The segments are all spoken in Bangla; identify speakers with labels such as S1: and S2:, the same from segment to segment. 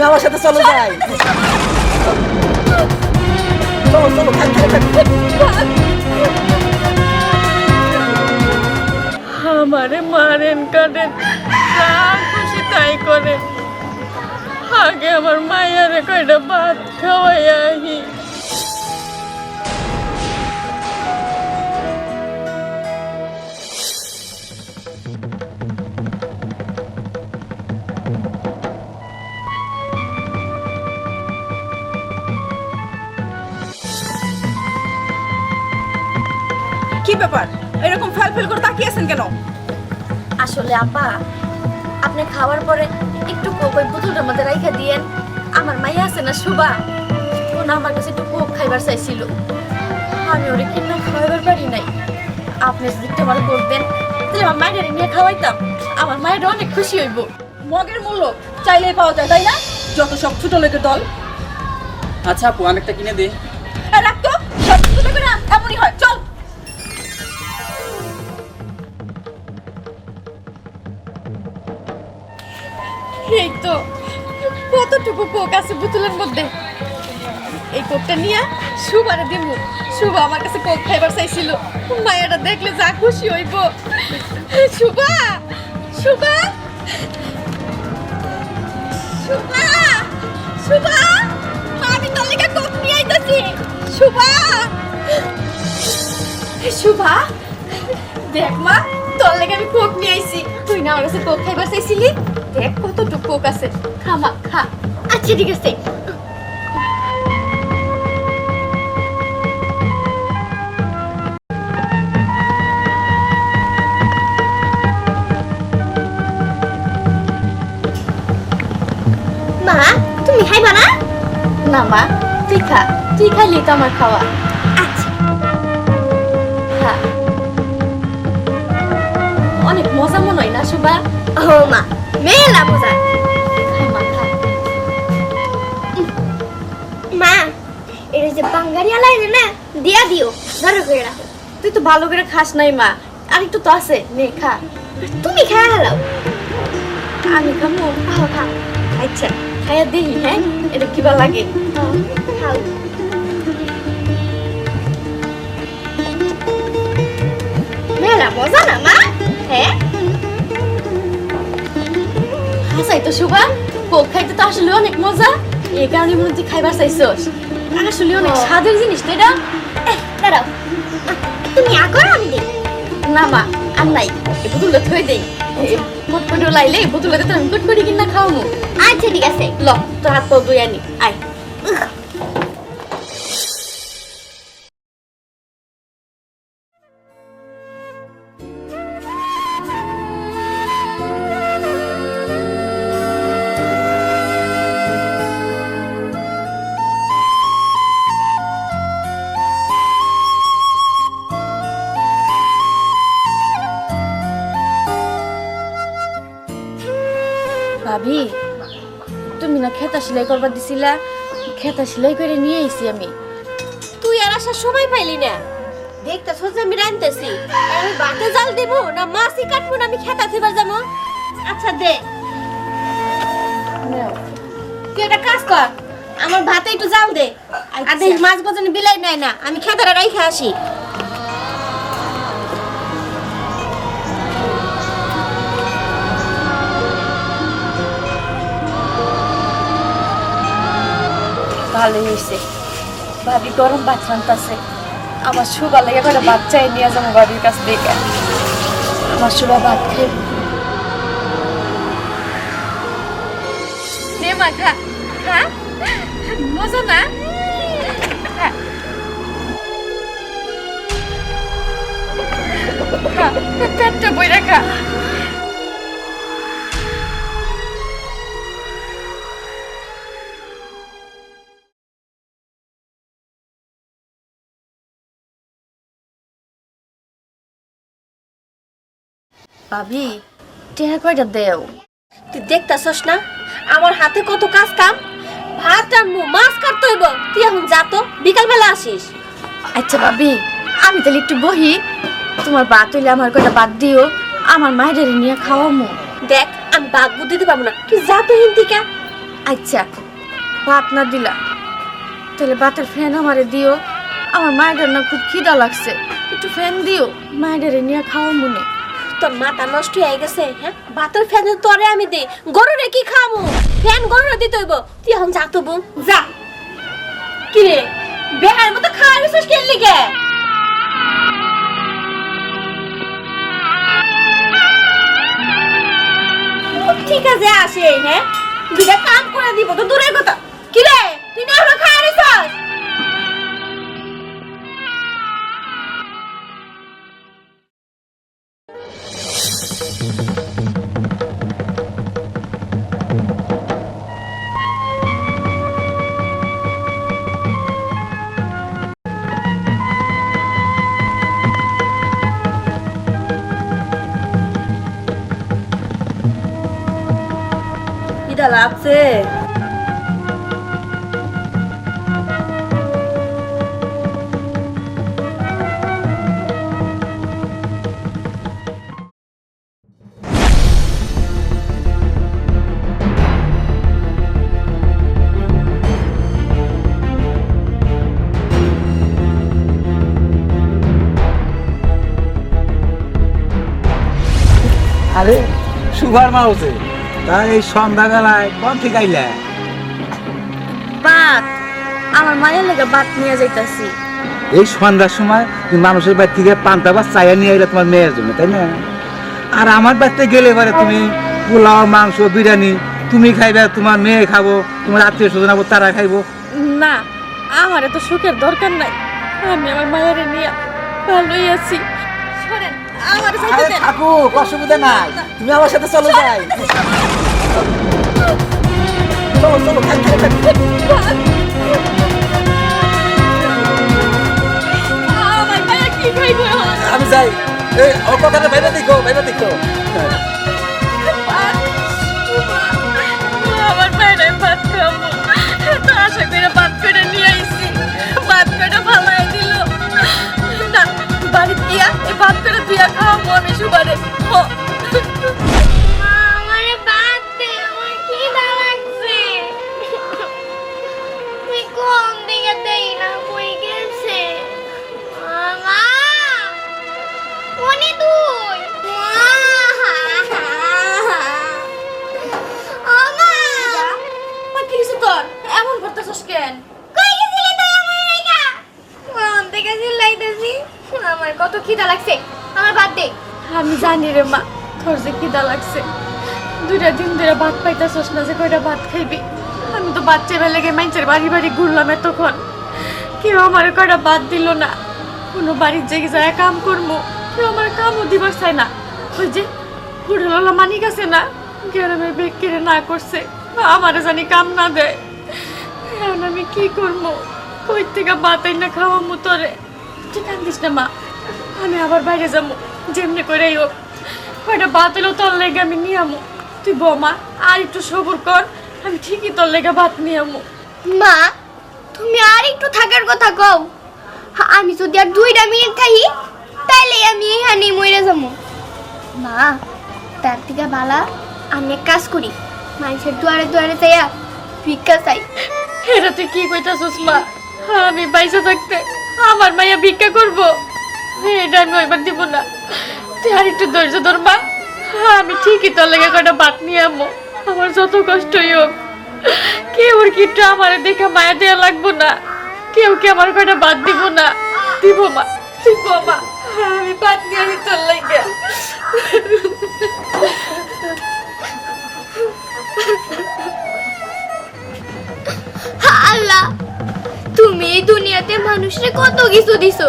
S1: তুমি আমার সাথে চলো যাই।
S2: আমারে মারেন কাটেন যা খুশি তাই করেন। আগে আমার মায়ের কয়টা ভাত খাওয়াই আহি।
S3: ব্যাপার? এরকম ফেল ফেল করে তাকিয়ে আছেন কেন?
S4: আসলে আপা আপনি খাওয়ার পরে একটু কোক ওই বোতলটার মধ্যে রাইখা দিয়েন। আমার মাইয়া আছে না শুভা ও না আমার কাছে একটু কোক খাইবার চাইছিল। আমি ওরে কিনা খাওয়াইবার পারি নাই। আপনি যদি একটু আমার করবেন তাহলে আমার মায়ের নিয়ে খাওয়াইতাম। আমার মায়ের অনেক খুশি হইব।
S3: মগের মূল্য চাইলেই পাওয়া যায় তাই না? যত সব ছোট লোকের দল।
S1: আচ্ছা আপু অনেকটা কিনে দে।
S3: আর রাখতো সব ছোট লোকের না এমনই হয়।
S4: এই তো, কতটুকু কোক আছে বোতলের মধ্যে? এই কোকটা নিয়ে সুবারে দিব সুবা আমার কাছে কোক খাইবার চাইছিল। মায়াটা দেখলে যা খুশি হইব। সুবা সুবা সুবা সুবা আমি তোর কোক নিয়ে আইতাছি। সুবা সুবা দেখ মা, তোর লেগে আমি কোক নিয়ে আইছি। তুই না আমার কাছে কোক খাইবার চাইছিলি? দেখ কতটুকু কোক আছে। খা মা, খা। আচ্ছা ঠিক আছে। মা, তুমি খাইবা না? না মা, তুই খা। তুই খাইলি তো আমার খাওয়া। আচ্ছা। অনেক মজা মনে হয় না সুবা ও মা মেলা মজা মা
S5: এটা যে বাঙ্গারি আলাই না দিয়া দিও ধরো করে রাখো।
S4: তুই তো ভালো করে খাস নাই মা। আর একটু তো আছে নে খা।
S5: তুমি খায় হালাও
S4: আমি খামো?
S5: খা।
S4: আচ্ছা খাইয়া দেখি হ্যাঁ? এটা কিবা লাগে।
S5: খাও। মেলা মজা না মা? হ্যাঁ?
S4: হাসাই তো শুভা কোক খাইতে তো আসলে অনেক মজা। এই কারণে মনে হচ্ছে খাইবার চাইছস। আসলে অনেক স্বাদের জিনিস তো এটা
S5: দাঁড়াও। তুমি আগর আমি দিই।
S4: না মা আর নাই। এই বোতলে থই দেই। কট করে লাইলে এই বোতলে তো আমি কট করে কিনা খাওয়ামু।
S5: আচ্ছা ঠিক আছে।
S4: ল তোর হাত পা দুই আনি। আয়। ভাবি তুমি না খেতা সেলাই করবার দিছিলা? খেতা সেলাই করে নিয়ে আইছি আমি।
S5: তুই আর আসার সময় পাইলি না। দেখতে সোজ আমি রানতেছি আমি বাতে জাল দেবো না মাছই কাটবো না আমি খেতা থিবার যাব আচ্ছা দে। তুই একটা কাজ কর। আমার ভাতে একটু জাল দে। আর দেখ মাছ গজনে বিলাই নেয় না। আমি খেতাটা রাইখে আসি।
S4: ভালোই হয়েছে। ভাবি গরম ভাত রান্তাছে আমার সুবা লেগে করে বাচ্চাই নিয়ে যাব ভাবির কাছ থেকে। আমার সুবা ভাত খেয়ে মা, খা। খা। মজা না? খা। পেটটা বইরা খা। ভাবি, টেহা কয়টা দেও?
S5: তুই দেখতাছস না? আমার হাতে কত কাজ কাম। ভাত রান্নু, মাছ কাটতে হইব। তুই এখন যা তো, বিকালবেলা আসিস।
S4: আচ্ছা ভাবি, আমি তাহলে একটু বহি। তোমার বাত হইলে আমার কয়টা বাদ দিও। আমার মায়ের নিয়ে খাওয়ামো।
S5: দেখ, আমি বাঘ বুদ্ধি দিতে পারব না। তুই যা তো হিন্দিকা
S4: আচ্ছা ভাত না দিলা। তাহলে ভাতের ফ্যান আমারে দিও। আমার মায়ের না খুব খিদা লাগছে। একটু ফ্যান দিও। মায়ের নিয়ে খাওয়া মনে
S5: তোর মাথা নষ্ট হয়ে গেছে হ্যাঁ? আমি কি খামু ফ্যান গরুরে দিতে হইব। তুই এখন যা তো যা। কি রে? বেহার মতো খাওয়া গেছিস কেন ঠিক আছে, আসে হ্যাঁ? দুটা কাম করে দিব তো দূরের
S6: সুগার মাউসে তা এই সন্ধ্যাবেলায় কোন থেকে আইলা
S4: ভাত আমার মায়ের লেগে ভাত নিয়ে যাইতাছি।
S1: এই সন্ধ্যার সময় তুমি মানুষের বাড়ি থেকে পান্তা বা চায়া নিয়ে আইলে তোমার মেয়ের জন্য তাই না? আর আমার বাড়িতে গেলে এবারে তুমি পোলাও মাংস বিরিয়ানি তুমি খাইবে তোমার মেয়ে খাব তোমার আত্মীয় স্বজন আবো তারা খাইবো।
S4: না আমার এত সুখের দরকার নাই। আমি আমার মায়ের নিয়ে ভালোই আছি।
S6: আরে থাকুক অসুবিধা নাই। তুমি আমার সাথে চলো যাই। চলো চলো? আমি যাই। এই কথাটা বাইরে দেখো বাইরে দেখো।
S7: কত খিদা লাগছে। আমার বাদ দে।
S4: আমি জানি রে মা, তোর যে খিদা লাগছে। দুইটা দিন ধরে ভাত পাইতেছস না যে কয়টা ভাত খাইবি। আমি তো বাচ্চা বেলা লেগে মানুষের বাড়ি বাড়ি ঘুরলাম এতক্ষণ। কেউ আমার কয়টা বাদ দিল না। কোনো বাড়ির জেগে যায় কাম করব কেউ আমার কামও দিবার চায় না। ওই যে হোটেলওয়ালা মানিক আছে না গ্রামের বেগ কেড়ে না করছে আমার জানি কাম না দেয়। আমি কি করব কই থেকে বাতাই না খাওয়ামু তোরে? তুই কান্দিস না মা। আমি আবার বাইরে যাব। যেমনি করেই হোক। কয়টা এলো তোর লেগে আমি নিয়ে আমু। তুই বৌমা আর একটু সবর কর। আমি ঠিকই তোর লেগে ভাত নিয়ে আমু।
S7: মা তুমি আর একটু থাকার কথা কও। আমি যদি আর দুইটা মিনিট থাকি তাইলে আমি এখানে মরে যাব। মা তার থেকে বালা আমি এক কাজ করি। মানুষের দুয়ারে দুয়ারে যাইয়া ভিক্ষা চাই।
S4: এটা তুই কি কইতাছিস মা? আমি পয়সা থাকতে আমার মাইয়া ভিক্ষা করব। এটা আমি দিব না। ধৈর্য আমি ঠিকই আমার যত কষ্টই হোক। কেউ কি একটু আমার দেখে মায়া দেওয়া লাগবো না। কেউ কি আমার কয়টা ভাত দিব না। দিব, মা। দিব, মা। আমি লেগে।
S7: আল্লাহ তুমি এই দুনিয়াতে মানুষরে কত কিছু দিছো?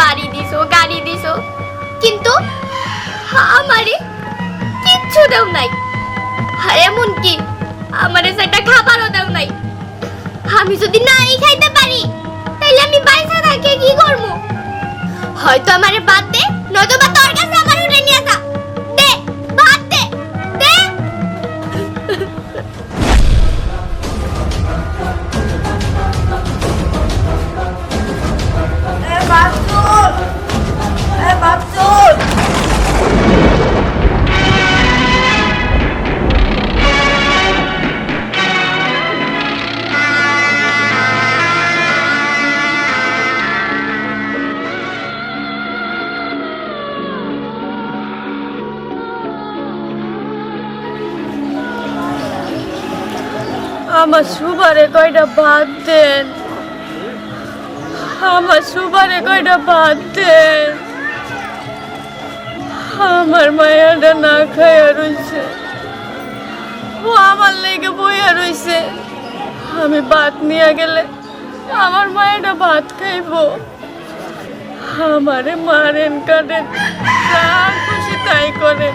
S7: বাড়ি দিছো, গাড়ি দিছো। কিন্তু আমারে কিচ্ছু দাও নাই। এমন কি আমারে সেটা খাবারও দাও নাই। আমি যদি নাই খাইতে পারি তাহলে আমি বাইসা থাকে কি করব হয়তো আমারে আমার
S4: সুবারে কয়টা ভাত দেন? আমার সুবারে কয়টা ভাত দেন? আমার মায়াটা না খাইয়া রইছে। ও আমার লেগে বইয়া রইছে। আমি ভাত নিয়ে গেলে আমার মায়েরা ভাত খাইবো। আমারে মারেন কাটেন যা খুশি তাই করে।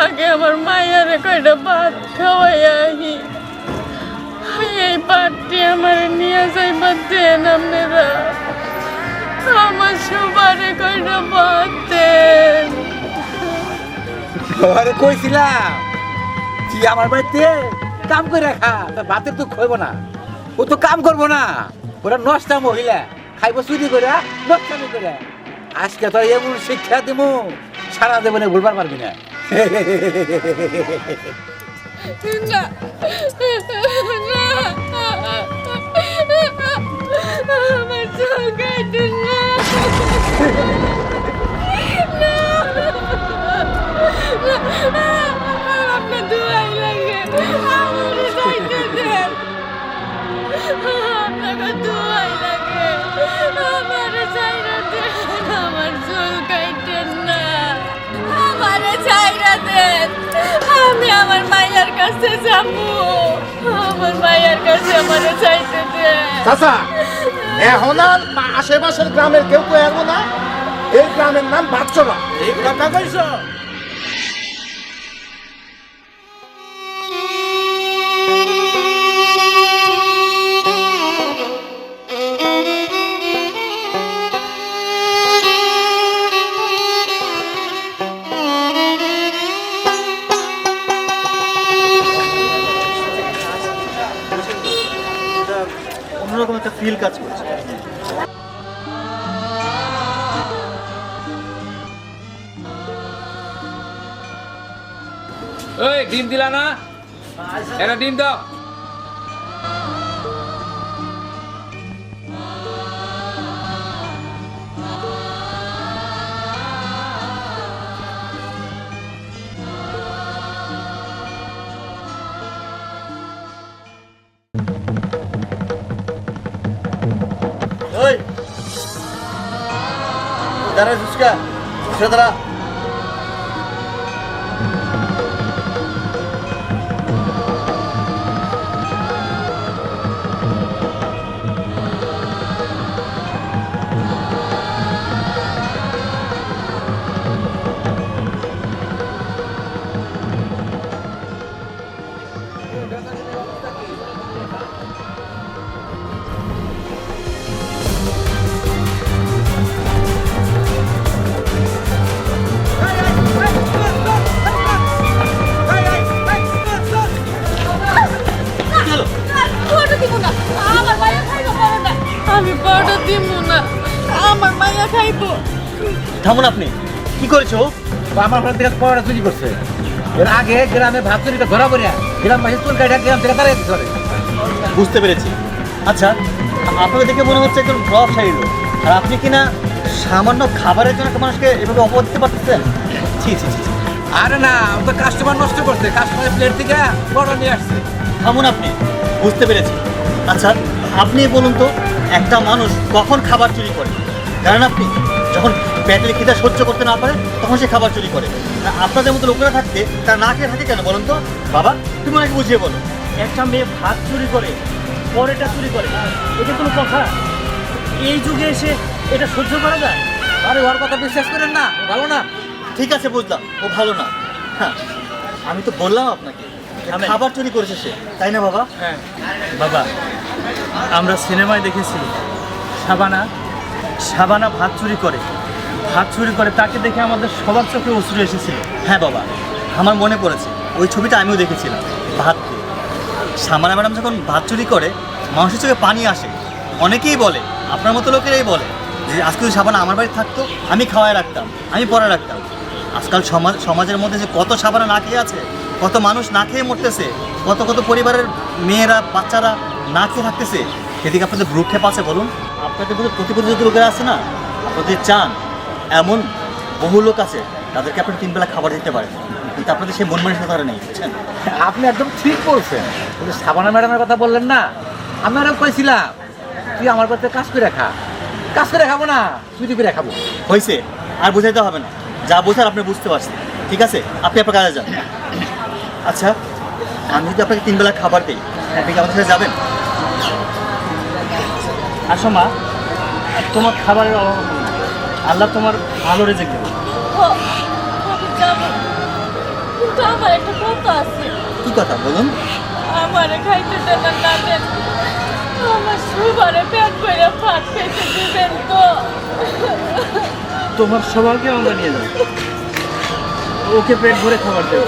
S4: আগে আমার মায়েরে কয়টা ভাত খাওয়াইয়া আহি। এই পাটটি আমার নিয়ে যাইবার দেন আপনারা? আমার সবারে কয়টা ভাত দেন
S1: আরে কইছিলাম তুই আমার বাড়িতে কাম করে রাখা ভাতের তো খাইব না। ও তো কাম করব না। ওরা নষ্টা মহিলা খাইব চুরি করে নষ্টামি করে। আজকে তো এমন শিক্ষা দিব সারা দেবনে ভুলবার পারবি না
S4: কাটেন না আপনার দোয়াই লাগে আমার যাইতে দেন আপনাকে দোয়াই লাগে আমার চাইরা দেন আমার চুল কাটেন না আমারে চাইরা আমি আমার মায়ের কাছে যাব। আমার মায়ের কাছে আমারে চাইতে দেন
S8: এখন আর আশেপাশের গ্রামের কেউ কেউ এগো না। এই গ্রামের নাম বাচ্চরা।
S1: এই কথা কইছ।
S8: অন্যরকম একটা ফিল কাজ করছে
S9: ডিম দিলা না? একটা ডিম দাও।
S8: ওই দাঁড়া সুস্কা। সে
S4: মায়া খাইবো।
S8: থামুন আপনি কি করেছ?
S1: আমার ঘর থেকে পড়া চুরি করছে। এর আগে গ্রামে ভাত চুরিটা ধরা পড়িয়া গ্রাম মাসে চুল কাটা গ্রাম থেকে তারা ধরে
S8: বুঝতে পেরেছি। আচ্ছা আপনাকে দেখে মনে হচ্ছে একজন প্রভাবশালী লোক আর আপনি কিনা সামান্য খাবারের জন্য মানুষকে এভাবে অপবাদ দিতে পারতেছেন? ছি ছি ছি ছি।
S1: আরে না ও তো কাস্টমার নষ্ট করছে কাস্টমারের প্লেট থেকে বড় নিয়ে আসছে।
S8: থামুন আপনি বুঝতে পেরেছি। আচ্ছা আপনি বলুন তো একটা মানুষ কখন খাবার চুরি করে? জানেন আপনি যখন পেটের খিদা সহ্য করতে না পারে তখন সে খাবার চুরি করে। আর আপনাদের মতো লোকেরা থাকতে তার না খেয়ে থাকে কেন বলুন তো? বাবা তুমি আমাকে বুঝিয়ে বলো।
S10: একটা মেয়ে ভাত চুরি করে পরেটা চুরি করে এটা কোনো কথা? এই যুগে এসে এটা সহ্য করা যায়?
S1: আরে ওর কথা বিশ্বাস করেন না ভালো না।
S8: ঠিক আছে বুঝলাম ও ভালো না। হ্যাঁ আমি তো বললাম আপনাকে। খাবার চুরি করেছে সে। তাই না বাবা?
S10: হ্যাঁ। বাবা আমরা সিনেমায় দেখেছি সাবানা সাবানা ভাত চুরি করে। ভাত চুরি করে তাকে দেখে আমাদের সবার চোখে অশ্রু এসেছিল।
S8: হ্যাঁ বাবা, আমার মনে পড়েছে, ওই ছবিটা আমিও দেখেছিলাম, ভাত। সামানা ম্যাডাম যখন ভাত চুরি করে, মানুষের চোখে পানি আসে। অনেকেই বলে, আপনার মতো লোকেরাই বলে, যে আজকে যদি সাবানা আমার বাড়ি থাকতো, আমি খাওয়ায় রাখতাম, আমি পরে রাখতাম। আজকাল সমাজ সমাজের মধ্যে যে কত সাবানা না খেয়ে আছে, কত মানুষ না খেয়ে মরতেছে, কত কত পরিবারের মেয়েরা, বাচ্চারা না খেয়ে থাকতেছে সেদিকে আপনাদের ভ্রুক্ষেপ আছে, বলুন। আপনাদের মধ্যে প্রতিপতি যদি লোকেরা আছে না? আপনাদের চান এমন বহু লোক আছে তাদেরকে আপনি তিন বেলা খাবার দিতে পারেন। কিন্তু আপনাদের সেই মন মানসিকতা নেই বুঝছেন?
S1: আপনি একদম ঠিক বলছেন। কিন্তু সাবানা ম্যাডামের কথা বললেন না? আমি ম্যাডাম কইছিলাম তুই আমার কাছে কাজ করে খা। কাজ করে খাব না চুরি করে খাব।
S8: হয়েছে আর বোঝাইতে হবে না। যা বোঝার আপনি বুঝতে পারছেন। ঠিক আছে? আপনি আপনার কাজে যান। আচ্ছা আমি যদি আপনাকে তিন বেলা খাবার দিই আপনি কি আমাদের সাথে যাবেন?
S10: আসো মা তোমার খাবারের অভাব আল্লাহ তোমার ভালো রেজেক দেবে।
S4: কিন্তু আমার একটা কথা আছে।
S8: কি কথা বলুন?
S4: আমার খাইতে দেন না দেন আমার সুবারে পেট করে ভাত খেতে দিবেন তো।
S10: তোমার সবাইকে আমরা নিয়ে যাব। ওকে পেট ভরে খাবার দেবো।